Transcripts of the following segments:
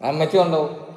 അമ്മച്ചി കൊണ്ടുപോകും ും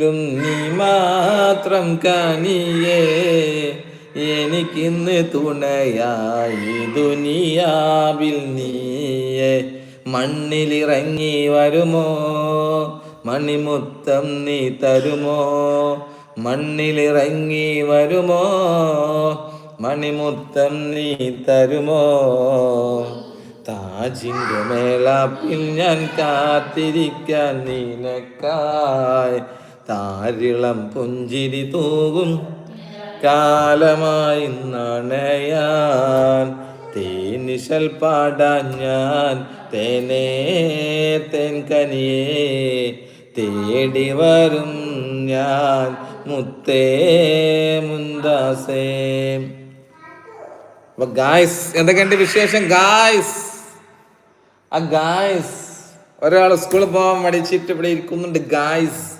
നീ മാത്രം കനിയേ. എനിക്കിന്ന് തുണയായി ദുനിയാവിൽ നീയെ. മണ്ണിലിറങ്ങി വരുമോ? മണിമുത്തം നീ തരുമോ? മണ്ണിലിറങ്ങി വരുമോ? മണിമുത്തം നീ തരുമോ? താജിന്റെ മേളാപ്പിൽ ഞാൻ കാത്തിരിക്കാൻ നിനക്കായി. താരിളം പുഞ്ചിരി തൂകും. കാലമായി നണയാൻ തേനിശൽ പാടാൻ ഞാൻ. തേനേ തേൻകനിയെ തേടി വരും ഞാൻ. മുത്തേ മുന്താസേ ഗായ്സ് എന്തൊക്കെയുണ്ട് വിശേഷം? ഗായ്സ് ആ ഗായ്സ് ഒരാൾ സ്കൂളിൽ പോകാൻ മടിച്ചിട്ട് ഇവിടെ ഇരിക്കുന്നുണ്ട് ഗായ്സ്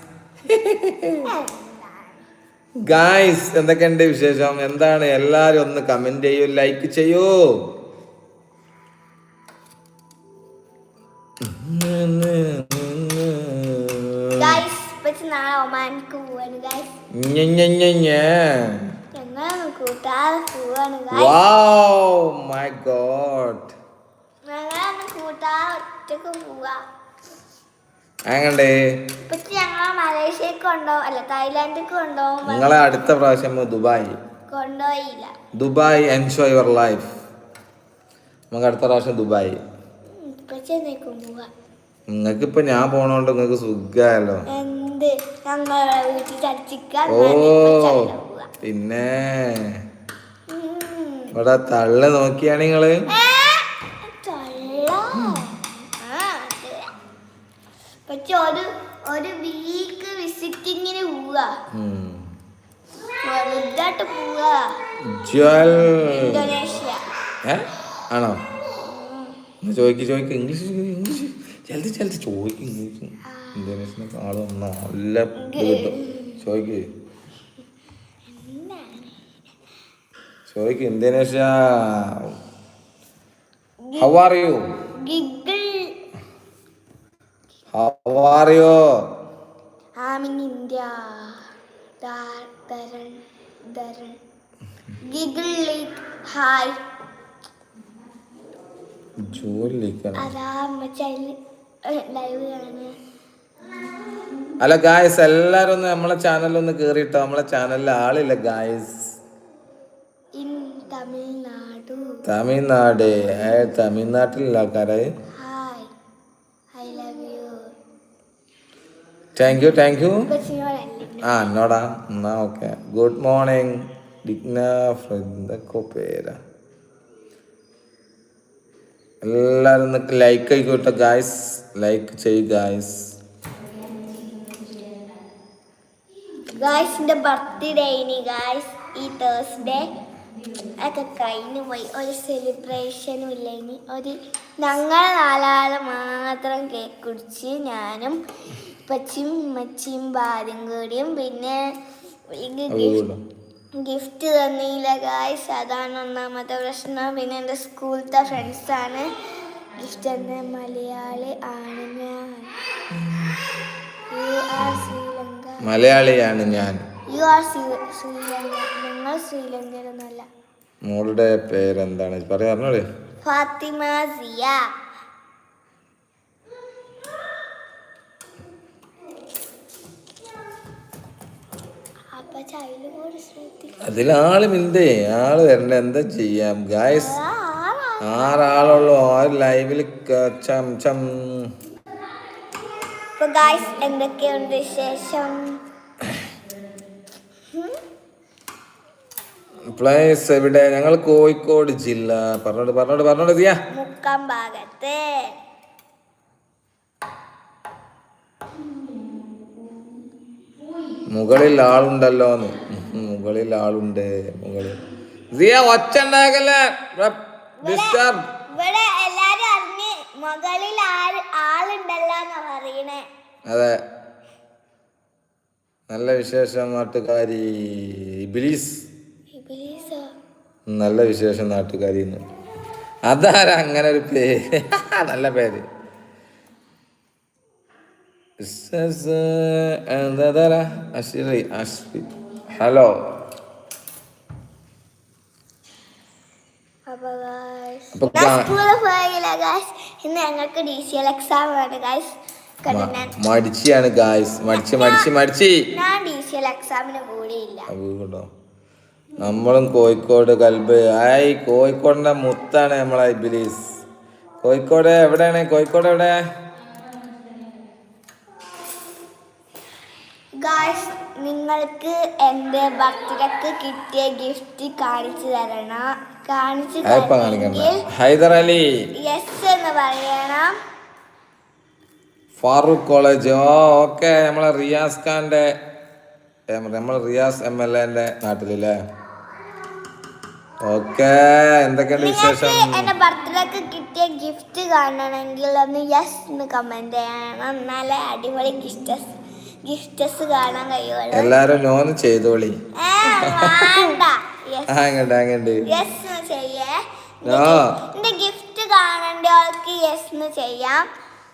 ഗായ്സ് എന്തൊക്കെയുണ്ട് വിശേഷം? എന്താണ്? എല്ലാരും ഒന്ന് കമന്റ് ചെയ്യൂ ലൈക്ക് ചെയ്യൂ. മൈ. ഞങ്ങളന്ന് കൂട്ടാതെ ഒറ്റയ്ക്ക് പോവാ. നിങ്ങളെ അടുത്ത പ്രാവശ്യം Dubai. Dubai enjoy your life നമുക്ക് അടുത്ത പ്രാവശ്യം ദുബായ്. നിങ്ങൾക്ക് ഇപ്പൊ ഞാൻ പോണോണ്ട് നിങ്ങൾക്ക് സുഖായല്ലോ. ഓ പിന്നെ. ഇവിടെ തള്ളു നോക്കിയാണ് നിങ്ങൾ ഏ, തൊള്ള. ആ, അത്. പക്ഷെ ഒരു ഒരു വീക്ക് വിസിറ്റിങ്ങിന് പോവാ. ഉം. ഇതായിട്ട് പോവാ. ജ്വൽ. ഇന്തോനേഷ്യ. ഏ? ആണോ? ചോദിക്ക് ചോദിക്ക്. English English. ചിലത് ചിലത് ചോദിക്ക് ഇംഗ്ലീഷ്. ഇന്തോനേഷ്യനൊക്കെ ആൾ നല്ല കിട്ടും. ചോദിക്ക്. ചോദിക്ക് Indonesia. How are you giggle how are you am in India Dharan Dharan giggle like hi അല്ല ഗായ്സ് എല്ലാരും ഒന്ന് നമ്മളെ ചാനലൊന്ന് കേറിട്ടോ. നമ്മളെ ചാനലിൽ ആളില്ല ഗായ്സ് തമിഴ്നാട്. തമിഴ്നാട് തമിഴ്നാട്ടിലുള്ള ആൾക്കാരായി hi I love you thank you thank you ആ എന്നോടാ എന്നാ ഓക്കെ ഗുഡ് മോർണിംഗ് ഡിഗ്ന എന്തൊക്കെ പേരാ എല്ലാവരും ലൈക്ക് ആയിക്കോട്ടെ ഗായ്സ് ലൈക്ക് ചെയ്യ് ഗായ്സ് ഗായ്സിന്റെ ബർത്ത്ഡേ ഇനി ഗായ്സ് ഈ തേഴ്സ്ഡേ ഒക്കെ കഴിഞ്ഞു പോയി. ഒരു സെലിബ്രേഷനും ഇല്ല ഇനി. ഒരു ഞങ്ങൾ നാലാളെ മാത്രം കേക്ക് കുടിച്ച് ഞാനും പച്ചിയും ഉമ്മച്ചിയും ഭാര്യയും കൂടിയും പിന്നെ ഗിഫ്റ്റ് തന്നില്ല ഗായ്സ് അതാണ് ഒന്നാമത്തെ പ്രശ്നം. പിന്നെ എന്റെ സ്കൂളത്തെ ഫ്രണ്ട്സാണ് ഗിഫ്റ്റ് തന്നെ മലയാളി ആണ് ഞാൻ. മലയാളിയാണ് ഞാൻ. You are Sri Lanka. ഞങ്ങൾ ശ്രീലങ്കയിലൊന്നുമല്ല. മോളുടെ പേരെന്താണ്? പറയാ ഫാത്തിമ സിയ അപ്പൊ ചൈൽ കൂടി ശ്രദ്ധിക്കും അതിലാൾ മിണ്ടേ ആൾ വരണ്ട എന്താ ചെയ്യാം? ഗായസ് ആറാളുള്ളൂ ആ ലൈവിൽ ചം ചം. അപ്പൊ ഗായ്സ് എന്തൊക്കെയുണ്ട് വിശേഷം? പ്ലേസ് എവിടെ? ഞങ്ങൾ കോഴിക്കോട് ജില്ല. പറഞ്ഞോട് പറഞ്ഞോട് പറഞ്ഞോട് ദിയാ മുക്കം ഭാഗത്ത് മുകളിൽ ആളുണ്ടല്ലോ എന്ന് മുകളിൽ ആളുണ്ട് മുകളിൽ. സിയ ഒച്ച ഉണ്ടാകല്ലേ ഡിസ്റ്റർബ് ഇവിടെ എല്ലാരും അറിഞ്ഞ് മുകളിൽ ആൾ ആളുണ്ടല്ലോ എന്നാ പറയണേ. അതെ. നല്ല വിശേഷം നാട്ടുകാരി ഇബിലീസ്? നല്ല വിശേഷം നാട്ടുകാരി അതാരങ്ങനെ അതാരാ അങ്ങനെ ഒരു പേര്? നല്ല പേര് ഇസ്സസ് എന്താ അശ്രി അശ്രി ഹലോ അപ്പൊ guys, അപ്പൊ ഞാൻ ഗാ- സ്കൂളിൽ പോയില്ല ഗായ്സ് ഇന്ന് ഞങ്ങൾക്ക് ഡി സി എൽ എക്സാം ആണ് ഗായ്സ് മടിച്ച് മടിച്ച് മടിച്ച്. കേട്ടോ നമ്മളും കോഴിക്കോട് കൽബ്. ആയി കോഴിക്കോടിന്റെ മുത്താണ് നമ്മളെ ബിലീസ് കോഴിക്കോട് എവിടെയാണ്? കോഴിക്കോട് എവിടെ? ഗായ്സ് നിങ്ങൾക്ക് എന്റെ ബർത്ത്ഡേക്ക് കിട്ടിയ ഗിഫ്റ്റ് കാണിച്ചു തരണം. കാണിച്ചു ഹൈദർ അലി. യെസ് എന്ന് പറയണം. ഫാറൂഖ് കോളേജ്. ഓക്കെ. നമ്മളെ റിയാസ് ഖാന്റെ നമ്മൾ റിയാസ് എം എൽ എന്റെ നാട്ടിലല്ലേ? ഓക്കെ. എന്തൊക്കെയുണ്ട് വിശേഷം? എന്റെ ബർത്ത്ഡേക്ക് കിട്ടിയ ഗിഫ്റ്റ് കാണണമെങ്കിൽ ഒന്ന് യെസ് എന്ന് കമന്റ് ചെയ്യണം. എന്നാലേ അടിപൊളി ഗിഫ്റ്റസ് ഗിഫ്റ്റസ് കാണാൻ കഴിയുള്ളൂ എല്ലാരും നോന്ന് ചെയ്തോളി. യെസ് ചെയ്യേ. എന്റെ ഗിഫ്റ്റ് കാണേണ്ടവർക്ക് യെസ് എന്ന് ചെയ്യാം.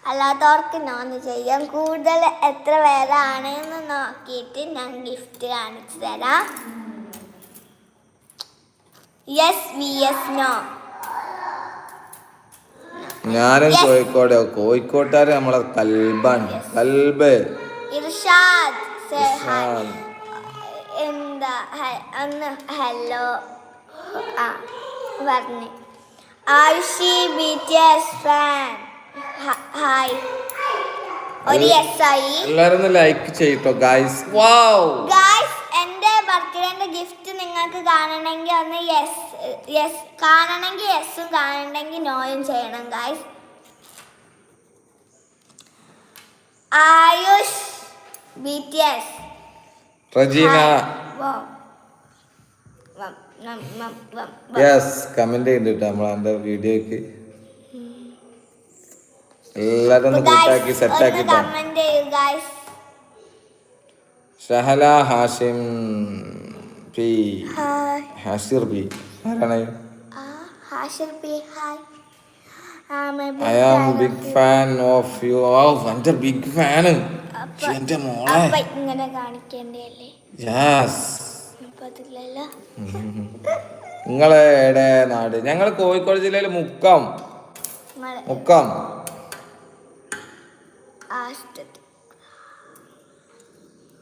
അല്ലാത്തവർക്ക് നോന്ന് ചെയ്യാം. കൂടുതൽ എത്ര പേരാണ് എന്ന് നോക്കിയിട്ട് ഞാൻ ഗിഫ്റ്റ് കാണിച്ചു തരാം. യെസ് വി എസ് നോ ഞാനും. കോഴിക്കോട് കോഴിക്കോട്ടാര് നമ്മളെ കൽബാണ്. കൽബ്. ഇർഷാദ്. ഇർഷാദ്. എന്താ ഒന്ന് ഹലോ ആ പറഞ്ഞു. Ayushi B T S fan hi. ഒരു എസ് ആയി എല്ലാവരും ലൈക്ക് ചെയ്യട്ടോ ഗായ്സ് വാവ് ഗായ്സ് എന്റെ ബർത്ത്ഡേന്റെ ഗിഫ്റ്റ് നിങ്ങൾക്ക് കാണണമെങ്കിൽ ഒന്ന് യെസ് യെസ് കാണണമെങ്കിൽ യെസ്സും കാണണമെങ്കിൽ നോയും ചെയ്യണം ഗായ്സ് ആയുഷ് റജീന. നം, നം, നം, നം. യെസ് കമന്റ് ചെയ്തിട്ട് നമ്മളെ വീഡിയോക്ക് എല്ലാരും ഒന്ന് കൂട്ടാക്കി സെറ്റാക്കി. ഷഹല ഹാഷിം പി. ഹാഷിർ പി. ആരാണ്? I am fan of big you. Fan of you ഓ എന്റെ ബിഗ് അപ്പൊ- എന്റെ മോളെ. ഇങ്ങനെ കാണിക്കേണ്ടല്ലേ യെസ് അപ്പൊ നിങ്ങളെ നാട്? ഞങ്ങൾ കോഴിക്കോട് ജില്ലയിലെ മുക്കം. മുക്കം.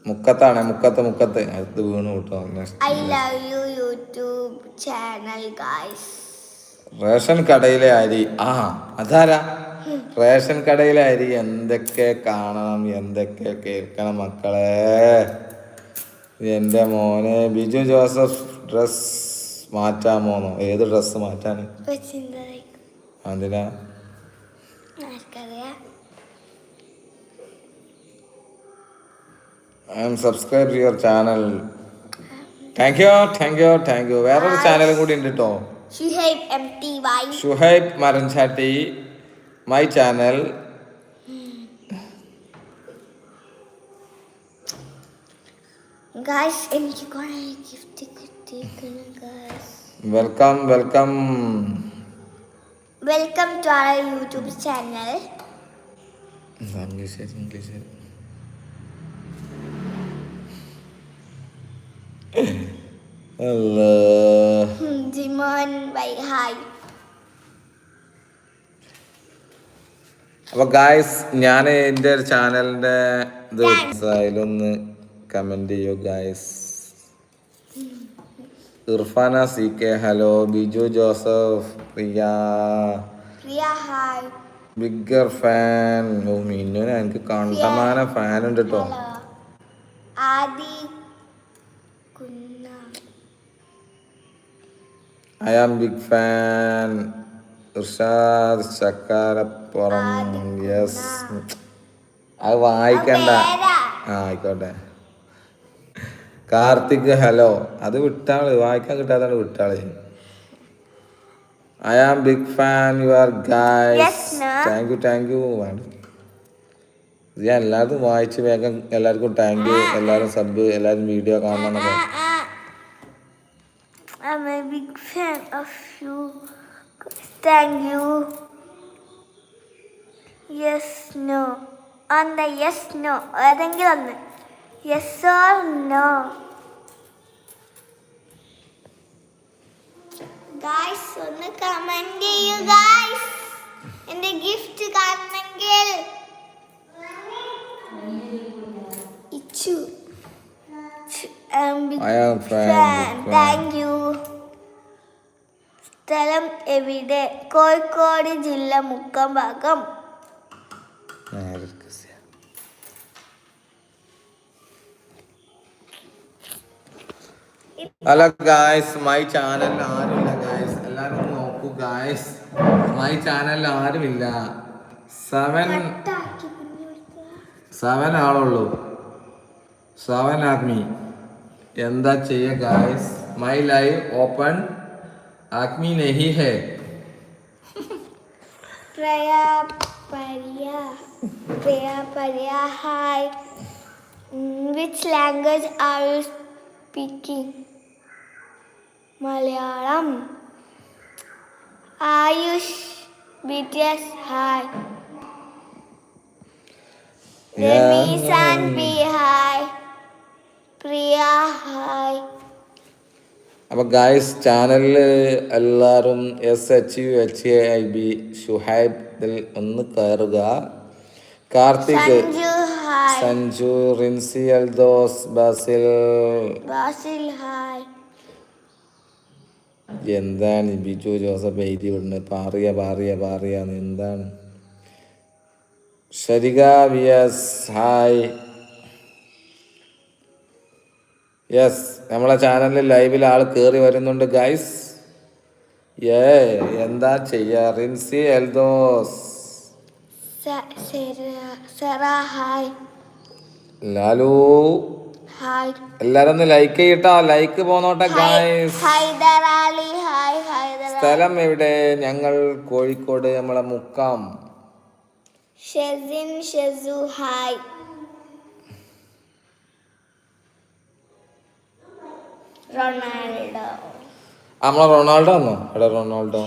മുക്കത്താണ് മുക്കത്ത് മുക്കത്ത്. അടുത്ത് വീണ് കിട്ടോ. I love you YouTube channel guys ration കടയിലെ അരി. ആ അതാരാ? റേഷൻ കടയിലെ അരി എന്തൊക്കെ കാണണം എന്തൊക്കെ കേൾക്കണം മക്കളെ? എന്റെ മോനെ ബിജു ജോസഫ് ഡ്രസ് മാറ്റാമോന്നോ ഏത് ഡ്രസ് മാറ്റാൻ? അതിനാ? Subscribe your channel thank you thank you thank you വേറൊരു ചാനലും കൂടി ഉണ്ട് കേട്ടോ Shuhaib M T Y Shuhaib മരൻചാട്ടി my channel guys എനിക്ക് കുറെ ഗിഫ്റ്റ് കിട്ടിയിരിക്കുന്നു guys welcome welcome welcome to our YouTube channel English English Allah Jimon Y hi. അപ്പൊ guys ഞാൻ എന്റെ ഒരു ചാനലിന്റെ ഇത് അതിലൊന്ന് കമന്റ് ചെയ്യൂ guys Irfana C K hello Biju Joseph Priya. Bigger fan ഓ മിന്നു എനിക്ക് കണ്ടമാന ഫാൻ ഉണ്ട് കേട്ടോ Aadi I am big fan Irshad Chakkarappuram yes അത് വായിക്കണ്ട. ആ ആയിക്കോട്ടെ. കാർത്തിക് ഹലോ. അത് വിട്ടാൾ. വായിക്കാൻ കിട്ടാത്തതാണ് വിട്ടാൾ. I am big fan you are guys. Thank you thank you ഞാൻ എല്ലാവർക്കും വായിച്ച് വേഗം എല്ലാവർക്കും താങ്ക് യു എല്ലാവരും സബ് എല്ലാവരും വീഡിയോ കാണണം എന്നൊക്കെ. I'm a big fan of you. Thank you. Yes, no. On the yes, no. ഏതെങ്കിലും ഒന്ന് യെസ് ഓർ നോ ഗായ്സ് ഒന്ന് കമന്റ് ചെയ്യൂ ഗായ്സ് എന്റെ ഗിഫ്റ്റ് കാണണമെങ്കിൽ Ichu I am fan, fan. Thank you. സ്ഥലം എവിടെ? കോഴിക്കോട് ജില്ല മുക്കം ഭാഗം ഹലോ ഗായ്സ് മൈ ചാനൽ ആരുമില്ല ഗായ്സ് എല്ലാവരും നോക്കൂ ഗായ്സ് മൈ ചാനൽ ആരുമില്ല. സെവൻ. സെവൻ ആളുള്ളൂ. Seven army. എന്താ ചെയ്യ ഗായ്സ് മൈ ലൈവ് ഓപ്പൺ ആക്മി നെഹി ഹേ. പ്രയ പരിയ പ്രയ പരിയ hi which language are you speaking Malayalam. Ayush B T S hi രമീസാൻ B hi Priya hi. Guys ചാനലിൽ എല്ലാവരും S H U H A I B ഷുഹൈബിൽ ഒന്ന് കയറുക. കാർത്തിക് സഞ്ജു റിൻസി അൽദോസ് ബാസിൽ. ബാസിൽ ഹായ്. എന്താണ് ബിജു ജോസഫ് എഴുതി വിടുന്നത് പാറിയ പാറിയ പാറിയ എന്താണ്? Sharika V S hi. Yes നമ്മളെ ചാനലിൽ ലൈവിൽ ആൾ കയറി വരുന്നുണ്ട് ഗൈസ് ഏ എന്താ ചെയ്യാ റിൻസി എൽദോസ്. ലാലു. എല്ലാരൊന്ന് എല്ലാരും ഒന്ന് ലൈക്ക് ചെയ്യട്ടോ ലൈക്ക് പോന്നോട്ടെ ഗൈസ് സ്ഥലം എവിടെ? ഞങ്ങൾ കോഴിക്കോട് നമ്മളെ മുക്കാം. ഷെസിൻ ഷെസു ഹായ്. റൊണാൾഡോ. നമ്മളെ റൊണാൾഡോ ആണോ എടാ റൊണാൾഡോ.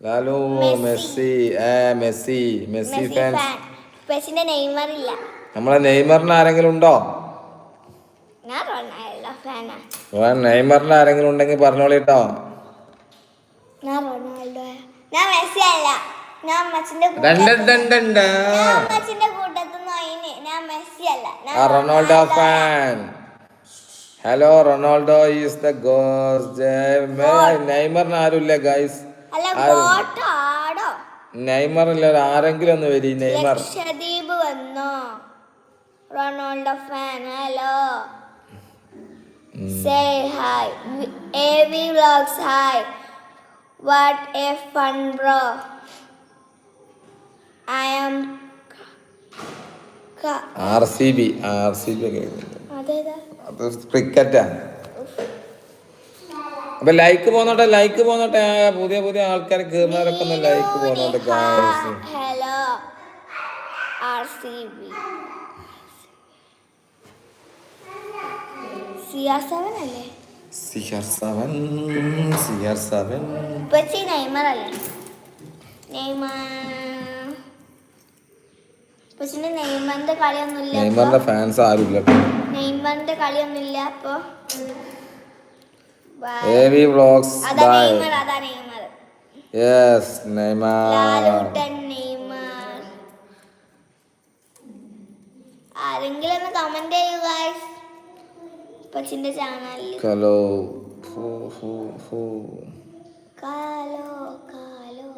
ലാലു മെസ്സി ഏ മെസ്സി മെസ്സി ഫാൻസ് മെസ്സിന്റെ നെയ്മർ ഇല്ല. നമ്മളെ നെയ്മറിന് ആരെങ്കിലും ഉണ്ടോ? ഞാൻ റൊണാൾഡോ ഫാനാ നെയ്മറിന് ആരെങ്കിലും ഉണ്ടെങ്കിൽ പറഞ്ഞോളിട്ടോ. ഞാൻ റൊണാൾഡോ ഞാൻ മെസ്സി അല്ല. ഞാൻ. ഞാൻ മെസ്സി അല്ല Ronaldo fan hello Ronaldo is the goat നെയ്മറിന് ആരുമില്ല ഗൈസ് ആടോ? നെയ്മറില്ല ആരെങ്കിലും ഒന്ന് വരി നെയ്മർ. ലക്ഷദ്വീപ് വന്നോ? Ronaldo fan hello say hi A V vlogs hi what a fun bro I am R C B R C B ഒക്കെ അതേതാ? അത് ക്രിക്കറ്റാ അപ്പൊ ലൈക്ക് പോന്നോട്ടെ ലൈക്ക് പോന്നോട്ടെ. പുതിയ പുതിയ ആൾക്കാർ കയറുന്നവരൊക്കെ ഒന്ന് like പോന്നോട്ടെ hello R C B C seven അല്ലേ? സെവൻ സെവൻ നെയ്മർ അല്ലേ നെയ്മർ നെയ്മറിന്റെ ഫാൻസ് ആരുമില്ല നെയ്മറിന്റെ കളിയൊന്നുമില്ല അപ്പൊ. ബൈ യെസ് നെയ്മർ ആരെങ്കിലും ഒന്ന് കമന്റ് ചെയ്യൂ ഇപ്പച്ചിന്റെ ചാനലിൽ ഹലോ കാലോ കാലോ.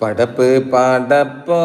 പടപ്പ് പടപ്പോ.